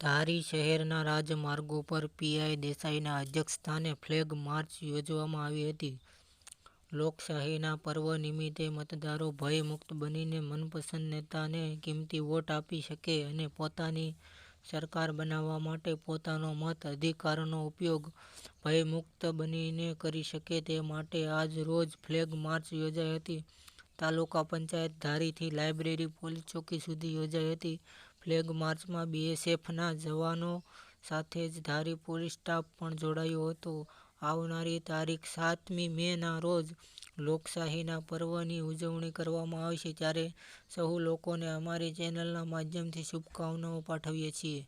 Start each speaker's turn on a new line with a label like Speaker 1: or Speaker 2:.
Speaker 1: ધારી શહેરના રાજમાર્ગો પર પીઆઈ દેસાઈના અધ્યક્ષસ્થાને ફ્લેગ માર્ચ યોજવામાં આવી હતી. લોકશાહીના પર્વ નિમિત્તે મતદારો ભયમુક્ત બનીને મનપસંદ નેતાને કિંમતી વોટ આપી શકે અને પોતાની સરકાર બનાવવા માટે પોતાનો મત, અધિકારનો ઉપયોગ ભયમુક્ત બનીને કરી શકે તે માટે આજ રોજ ફ્લેગ માર્ચ યોજાઈ હતી. તાલુકા પંચાયત ધારીથી લાઇબ્રેરી પોલીસ ચોકી સુધી યોજાઈ હતી. ફ્લેગ માર્ચમાં બીએસએફના જવાનો સાથે જ ધારી પોલીસ સ્ટાફ પણ જોડાયો હતો. આવનારી તારીખ સાતમી મેના રોજ લોકશાહીના પર્વની ઉજવણી કરવામાં આવશે ત્યારે સહુ લોકોને અમારી ચેનલના માધ્યમથી શુભકામનાઓ પાઠવીએ છીએ.